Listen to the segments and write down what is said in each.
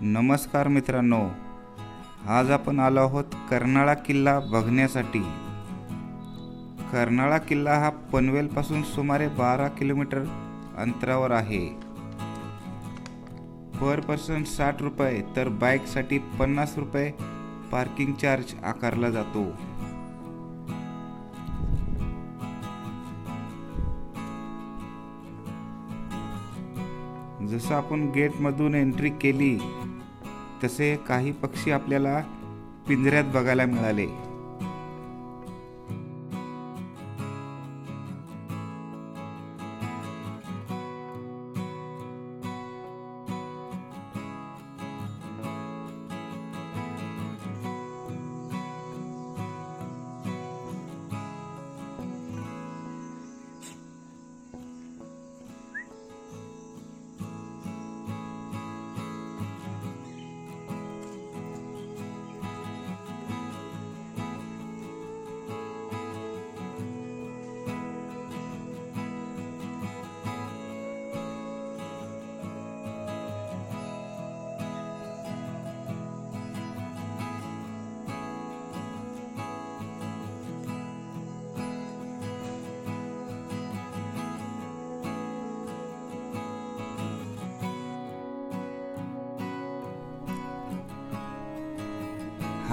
नमस्कार मित्रांनो आज आपण आलो आहोत कर्नाळा किल्ला बघण्यासाठी. कर्नाळा किल्ला हा पनवेलपासून सुमारे बारा किलोमीटर अंतरावर आहे. पर पर्सन साठ रुपये तर बाईकसाठी पन्नास रुपये पार्किंग चार्ज आकारला जातो. जसं आपण गेटमधून एंट्री केली तसे काही पक्षी आपल्याला पिंजऱ्यात बघायला मिळाले.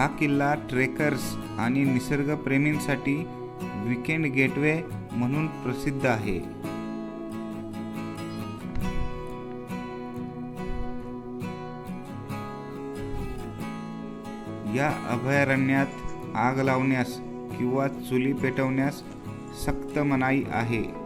हा किल्ला ट्रेकर्स आणि निसर्गप्रेमींसाठी विकेंड गेटवे म्हणून प्रसिद्ध आहे. या अभयारण्यात आग लावण्यास किंवा चुली पेटवण्यास सक्त मनाई आहे.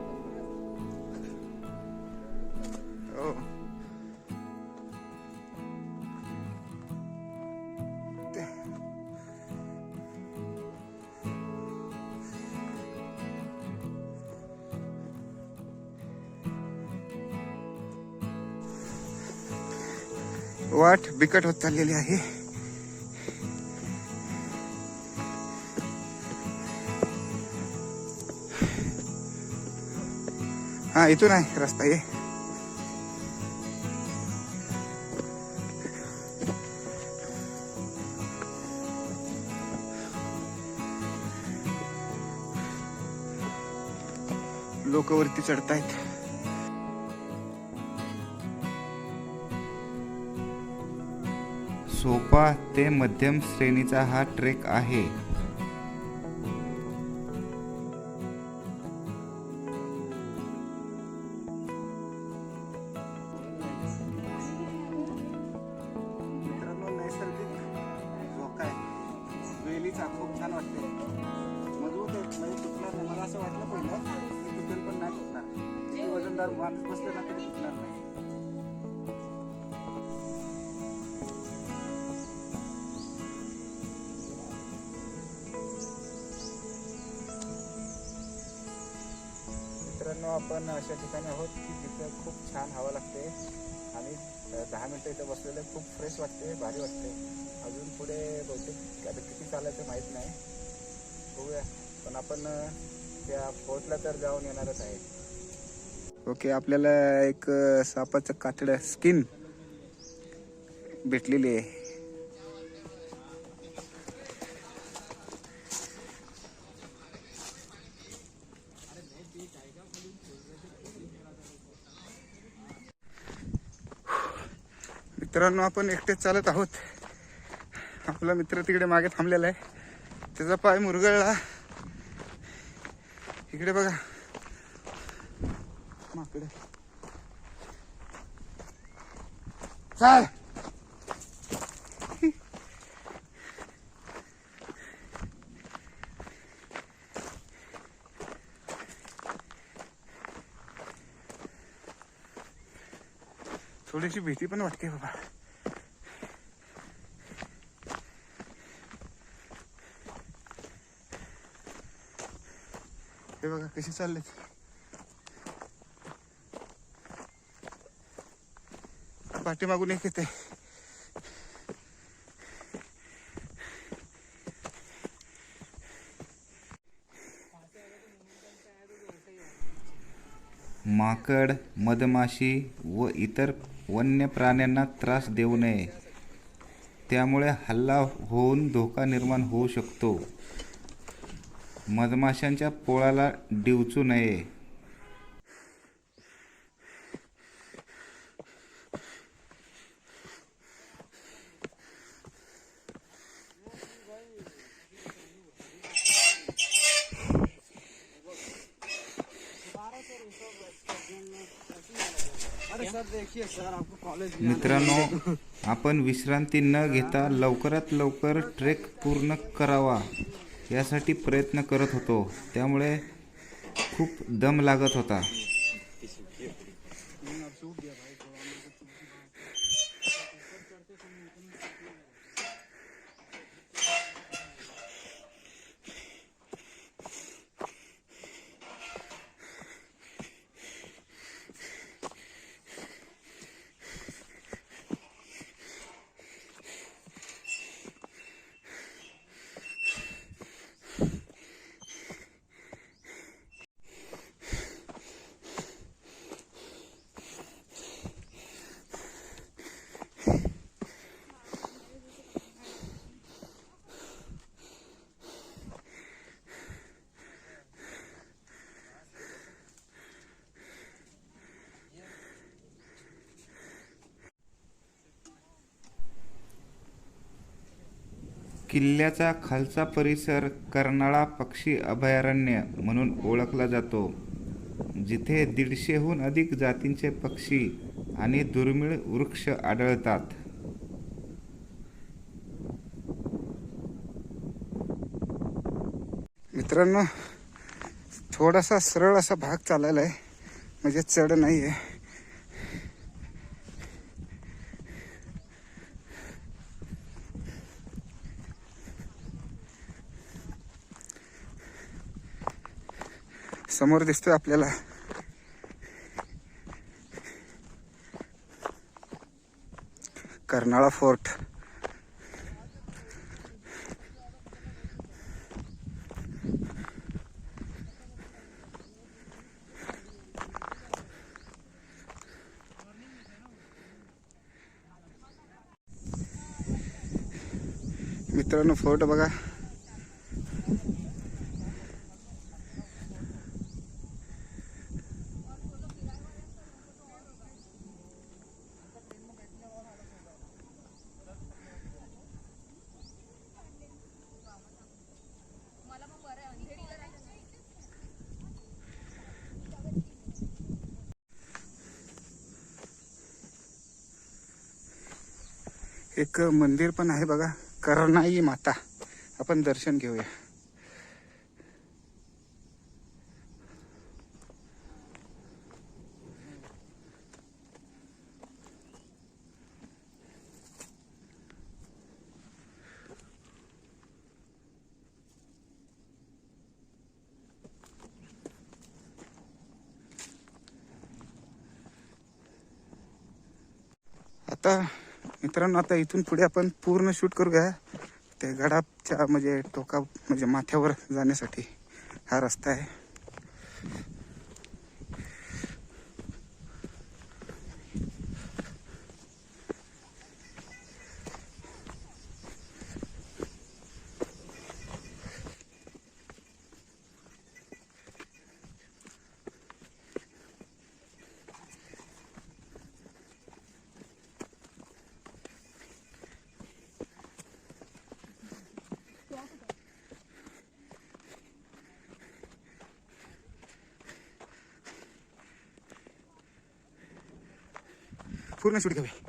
बिकट होत चाललेली आहे. हा इथून आहे रस्ता ये. लोक वरती चढतायत. सोपा ते मध्यम श्रेणीचा हा ट्रेक आहे. मित्रांनो आपण अशा ठिकाणी आहोत की तिथं खूप छान हवा लागते आणि दहा मिनटं इथं बसलेलं खूप फ्रेश वाटते भारी वाटते. अजून पुढे बहुतेक आता किती चालायचं माहीत नाही. बघूया. पण आपण त्या फोर्टला तर जाऊन येणारच आहे. ओके आपल्याला एक सापाचं कातडं स्किन भेटलेली आहे. मित्रांनो आपण एकटेच चालत आहोत. आपला मित्र तिकडे मागे थांबलेला आहे. त्याचा पाय मुरगळला. इकडे बघा. माकडे. चाल. थोडीशी भीती पण वाटते बाबा. हे बघा कशी चालले पाठीमागून एक येते. माकड मधमाशी व इतर वन्य प्राण्यांना त्रास देऊ नये. त्यामुळे हल्ला होऊन धोका निर्माण होऊ शकतो. मधमाशांच्या पोळाला डिवचू नये. मित्रांनो आपण विश्रांती न घेता लवकरात लवकर ट्रेक पूर्ण करावा यासाठी प्रयत्न करत होतो. त्यामुळे खूप दम लागत होता. किल्ल्याचा खालचा परिसर कर्नाळा पक्षी अभयारण्य म्हणून ओळखला जातो जिथे दीडशेहून अधिक जातींचे पक्षी आणि दुर्मिळ वृक्ष आढळतात. मित्रांनो थोडासा सरळ असा भाग चालायला आहे म्हणजे चढ नाही आहे समोर दिसतोय आपल्याला. कर्नाळा फोर्ट. मित्रांनो फोर्ट बघा. एक मंदिर पण आहे बघा करणाई माता. आपण दर्शन घेऊया आता मित्रांनो आता इथून पुढे आपण पूर्ण शूट करूया ते गडाच्या म्हणजे टोका म्हणजे माथ्यावर जाण्यासाठी हा रस्ता आहे. पूर्ण शूट घेऊया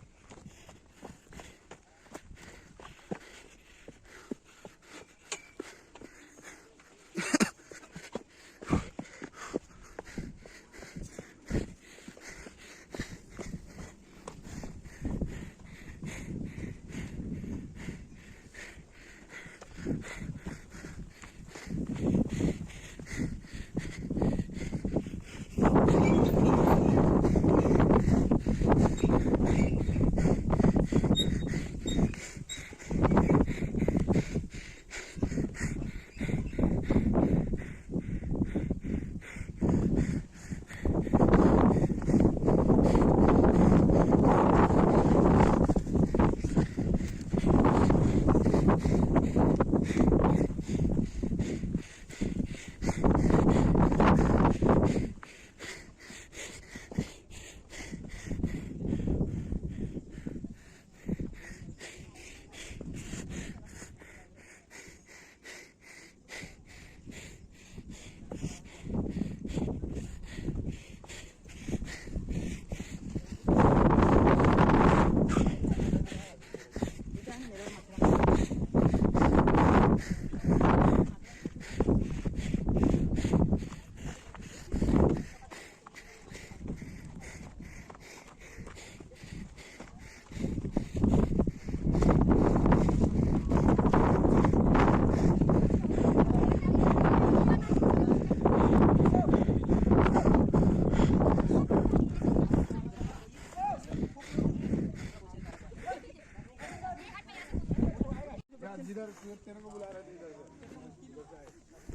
तेरे को बुला रहा है इधर से।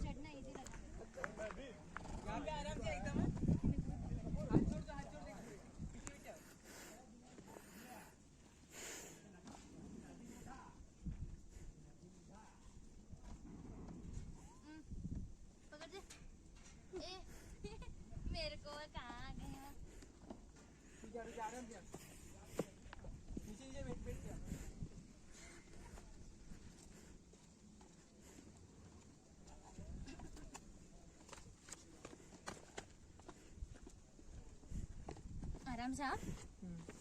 चढ़ना इजी लगा पकड़ आराम से आप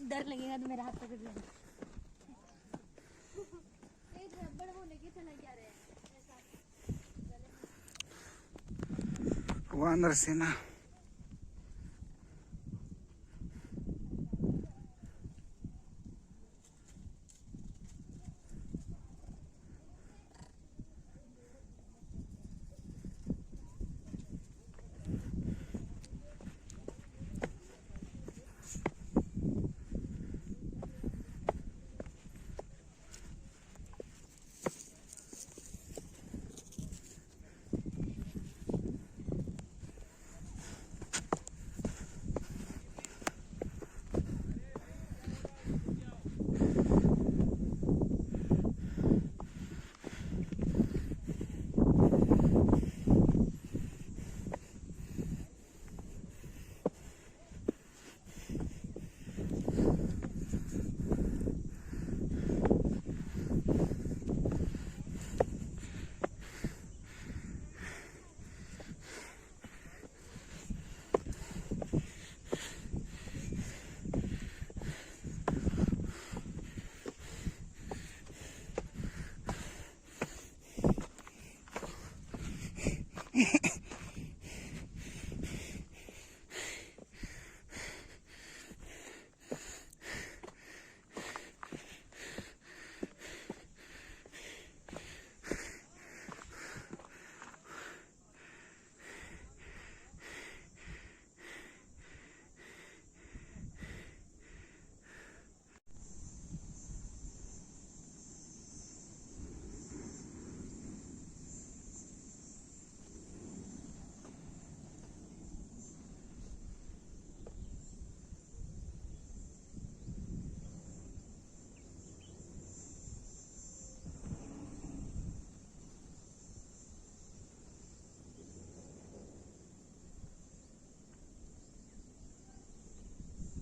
डर लगेगा तो मेरा हाथ पकड़ लेना। वानर सेना वो लेके चला क्या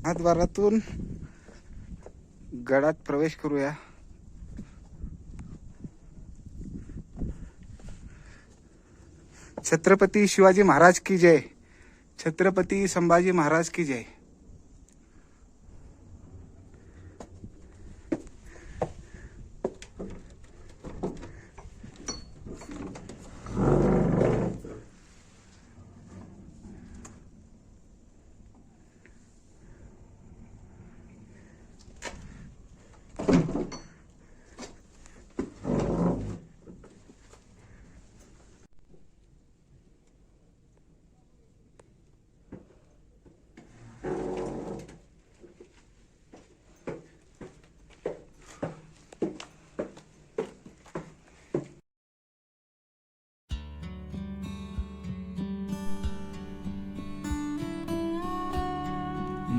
हातभारातून महाद्वारातून गडात प्रवेश करूया. छत्रपती शिवाजी महाराज की जय. छत्रपती संभाजी महाराज की जय.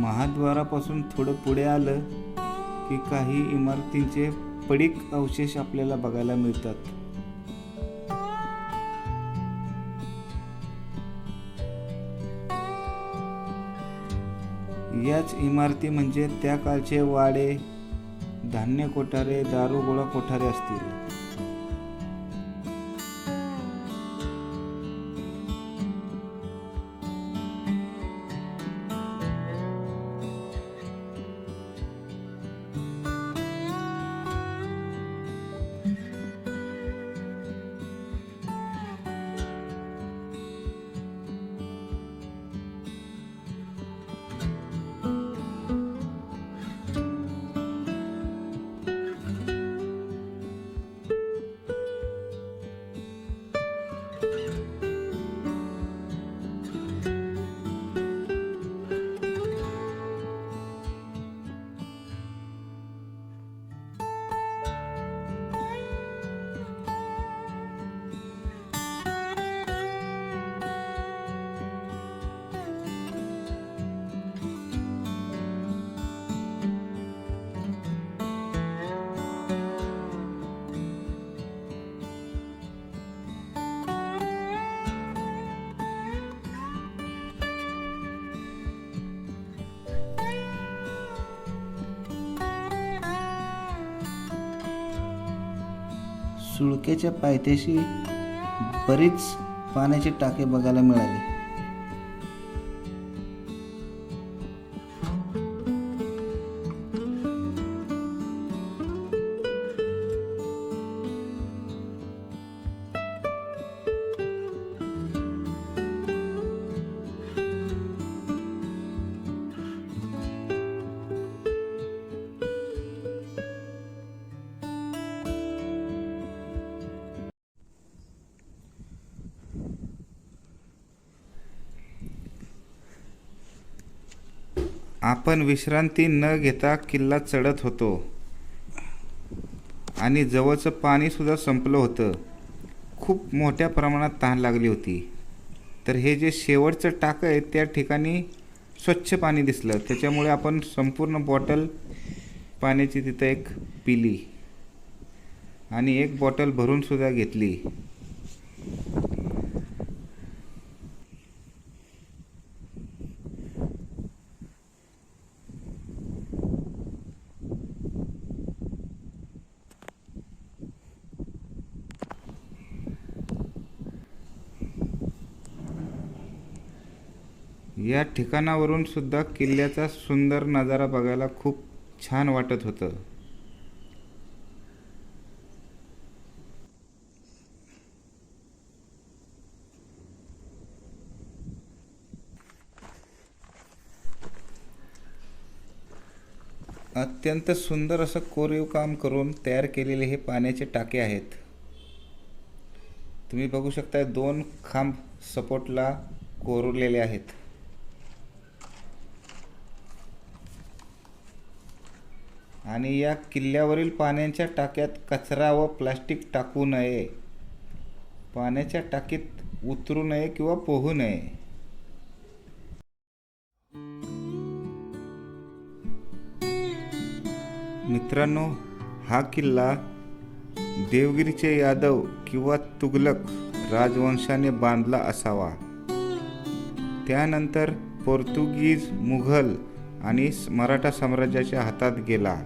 महाद्वारापासून थोडं पुढे आलं की काही इमारतींचे पडीक अवशेष आपल्याला बघायला मिळतात. याच इमारती म्हणजे त्या काळचे वाडे धान्य कोठारे दारुगोळा कोठारे असतील. सुळकेच्या पायथ्याशी बरीच पाण्याची टाके बघायला मिळाली. आपण विश्रांती न घेता किल्ला चढत होतो. आणि जवळचं पाणीसुद्धा संपलं होतं. खूप मोठ्या प्रमाणात तहान लागली होती. तर हे जे शेवटचं टाकं आहे त्या ठिकाणी स्वच्छ पाणी दिसलं. त्याच्यामुळे आपण संपूर्ण बॉटल पाण्याची तिथं एक पिली. आणि एक बॉटल भरूनसुद्धा घेतली. या ठिकाणावरून सुद्धा किल्ल्याचा सुंदर नजारा बघायला खूप छान वाटत होतं. अत्यंत सुंदर असं कोरीव काम करून तयार केलेले हे पाण्याचे टाके आहेत. तुम्ही बघू शकता दोन खांब सपोर्टला कोरलेले आहेत. आणि या किल्ल्यावरील पाण्याच्या टाक्यात कचरा व प्लास्टिक टाकू नये. पाण्याच्या टाकीत उतरू नये किंवा पोहू नये. मित्रांनो हा किल्ला देवगिरीचे यादव किंवा तुगलक राजवंशाने बांधला असावा. त्यानंतर पोर्तुगीज मुघल आणि मराठा साम्राज्याच्या हातात गेला.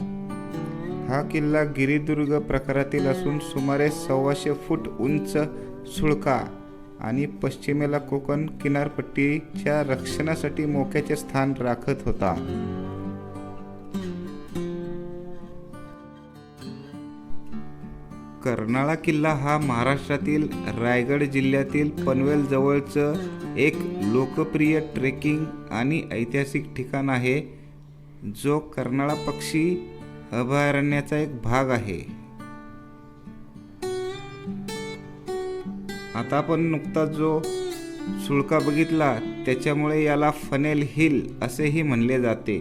हा किल्ला गिरिदुर्ग प्रकारातील असून सुमारे सव्वाशे फूट उंच सुळका आणि पश्चिमेला कोकण किनारपट्टीच्या रक्षणासाठी मोक्याचे स्थान राखत होता. कर्नाळा किल्ला हा महाराष्ट्रातील रायगड जिल्ह्यातील पनवेल जवळचं एक लोकप्रिय ट्रेकिंग आणि ऐतिहासिक ठिकाण आहे जो कर्नाळा पक्षी अभयारण्याचा एक भाग आहे. आता आपण नुकताच जो सुळका बघितला त्याच्यामुळे याला फनेल हिल असेही म्हणले जाते.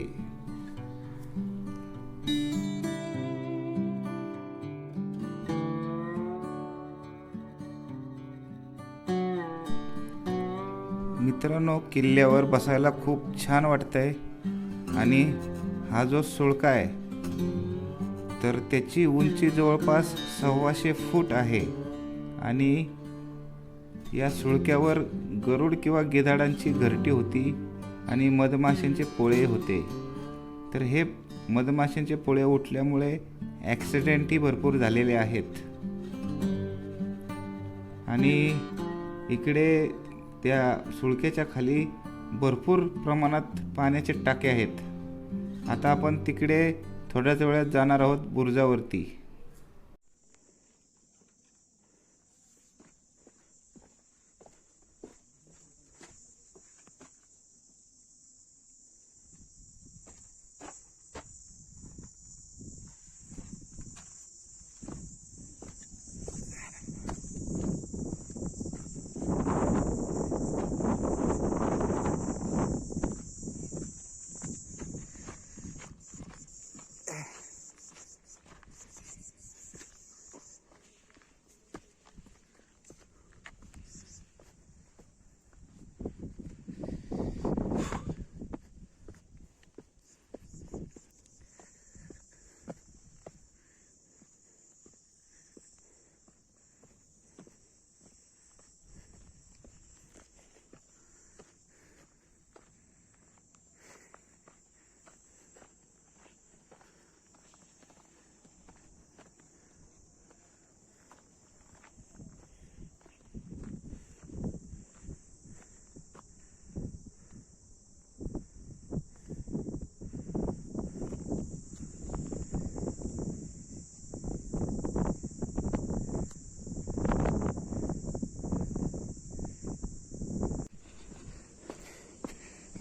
मित्रांनो किल्ल्यावर बसायला खूप छान वाटतंय. आणि हा जो सुळका आहे तर त्याची उंची जवळपास सव्वाशे फूट आहे. आणि या सुळक्यावर गरुड किंवा गिधाडांची घरटी होती आणि मधमाशांचे पोळे होते. तर हे मधमाशांचे पोळे उठल्यामुळे ॲक्सिडेंटही भरपूर झालेले आहेत. आणि इकडे त्या सुळक्याच्या खाली भरपूर प्रमाणात पाण्याचे टाके आहेत. आता आपण तिकडे थोड्याच वेळात जाणार आहोत बुरुजावरती.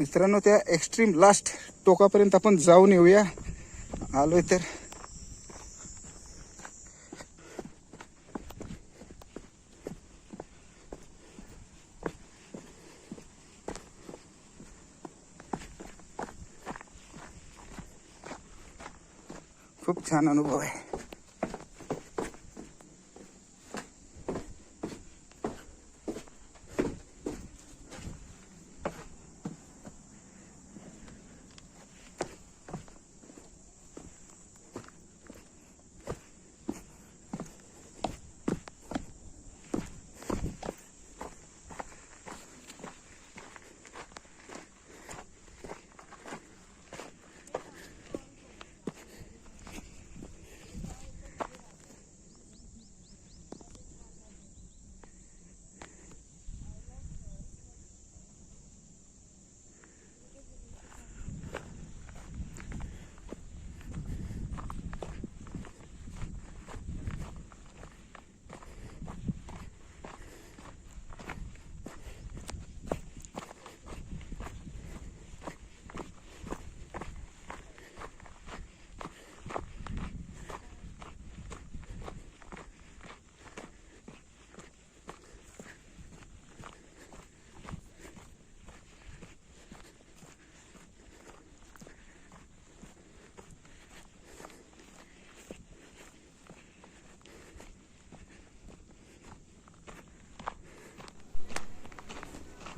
मित्रांनो त्या एक्स्ट्रीम लास्ट टोकापर्यंत आपण जाऊन येऊया. आलोय तर. खूप छान अनुभव आहे.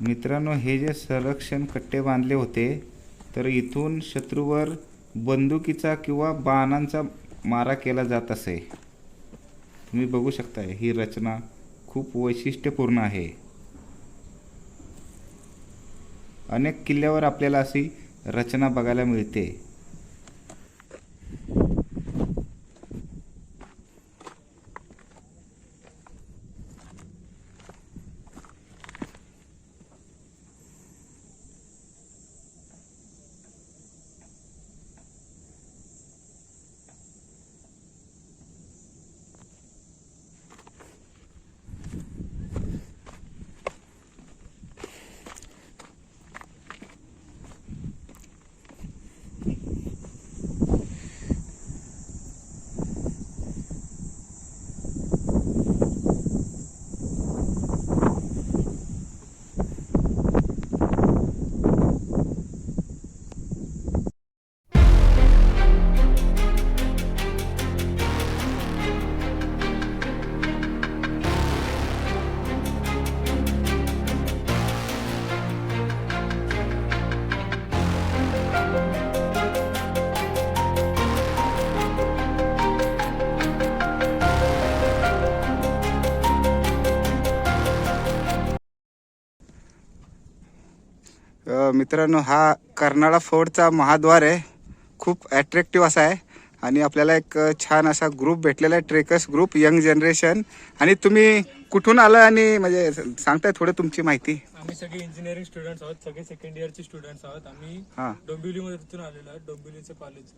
मित्रांनो हे जे संरक्षण कट्टे बांधले होते तर इथून शत्रूवर बंदुकीचा किंवा बाणांचा मारा केला जात असे. तुम्ही बघू शकताय ही रचना खूप वैशिष्ट्यपूर्ण आहे. अनेक किल्ल्यावर आपल्याला अशी रचना बघायला मिळते. मित्रांनो हा कर्नाळा फोर्टचा महाद्वार आहे. खूप अट्रॅक्टिव्ह असा आहे. आणि आपल्याला एक छान असा ग्रुप भेटलेला आहे ट्रेकर्स ग्रुप यंग जनरेशन आणि तुम्ही कुठून आलं आणि म्हणजे सांगताय थोडं तुमची माहिती? आम्ही सगळे इंजिनिअरिंग स्टुडंट्स आहोत सगळे सेकंड इयरचे स्टुडंट्स आहोत. आम्ही हा. डोंबिवलीमध्ये तिथून आलेलो आहोत डोंबिवलीचं कॉलेज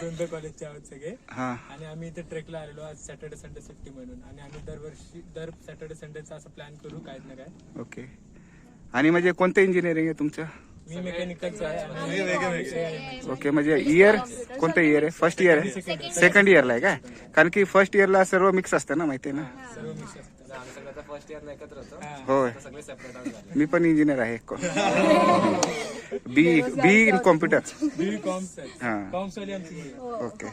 दोनदा कॉलेजचे आहोत सगळे. हा. आणि आम्ही इथे ट्रेकला आलेलो आज सॅटर्डे संडे सुट्टी म्हणून. आणि आम्ही दरवर्षी दर सॅटर्डे संडेचा असं प्लॅन करू काय ना काय. ओके आणि म्हणजे कोणतं इंजिनिअरिंग आहे तुमचं? मी मेकॅनिकलचं आहे. आणि ओके म्हणजे इयर कोणतं इयर आहे? फर्स्ट इयर आहे? सेकंड इयरला आहे काय? कारण की फर्स्ट इयरला सर्व मिक्स असतं ना माहिती आहे ना? हा. होय. मी पण इंजिनियर आहे B B in computer B coms हा. कॉम्स वाली आमची ही. आहे. ओके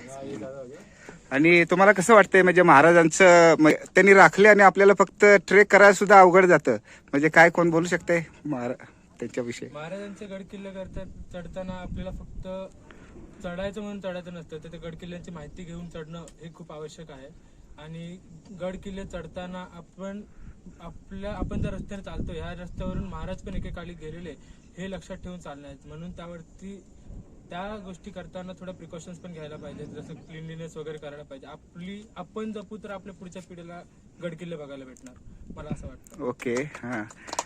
आणि तुम्हाला कसं वाटतंय म्हणजे महाराजांचं म- त्यांनी राखले आणि आपल्याला फक्त ट्रेक करायला सुद्धा अवघड जातं. म्हणजे काय कोण बोलू शकते महारा त्यांच्याविषयी? महाराजांचे गड किल्ले करतात चढताना आपल्याला फक्त चढायचं म्हणून चढायचं नसतं. तर ते गड किल्ल्यांची माहिती घेऊन चढणं हे खूप आवश्यक आहे. आणि गड किल्ले चढताना आपण आपल्या आपण ज्या रस्त्याने चालतो ह्या रस्त्यावरून महाराज पण एकेकाळी गेलेले हे लक्षात ठेवून चालणार आहेत. म्हणून त्यावरती त्या गोष्टी करताना थोडं प्रिकॉशन्स पण घ्यायला पाहिजे जसं क्लिनलीनेस वगैरे करायला पाहिजे. आपली आपण जपू तर आपल्या पुढच्या पिढीला गड किल्ले बघायला भेटणार. मला असं वाटतं. ओके हा.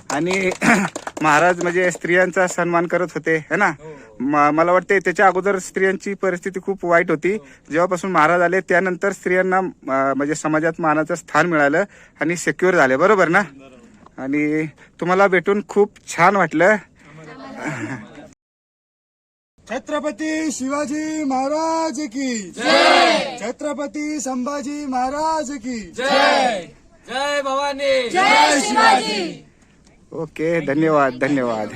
आणि महाराज म्हणजे स्त्रियांचा सन्मान करत होते है ना? हो. म- मला वाटते त्याच्या अगोदर स्त्रियांची परिस्थिती खूप वाईट होती. जेव्हापासून महाराज आले त्यानंतर स्त्रियांना अं, म्हणजे समाजात मानाचं स्थान मिळालं आणि सेक्युअर झाले बरोबर ना? आणि तुम्हाला भेटून खूप छान वाटलं. छत्रपती शिवाजी महाराज की छत्रपती संभाजी महाराज की ओके धन्यवाद धन्यवाद।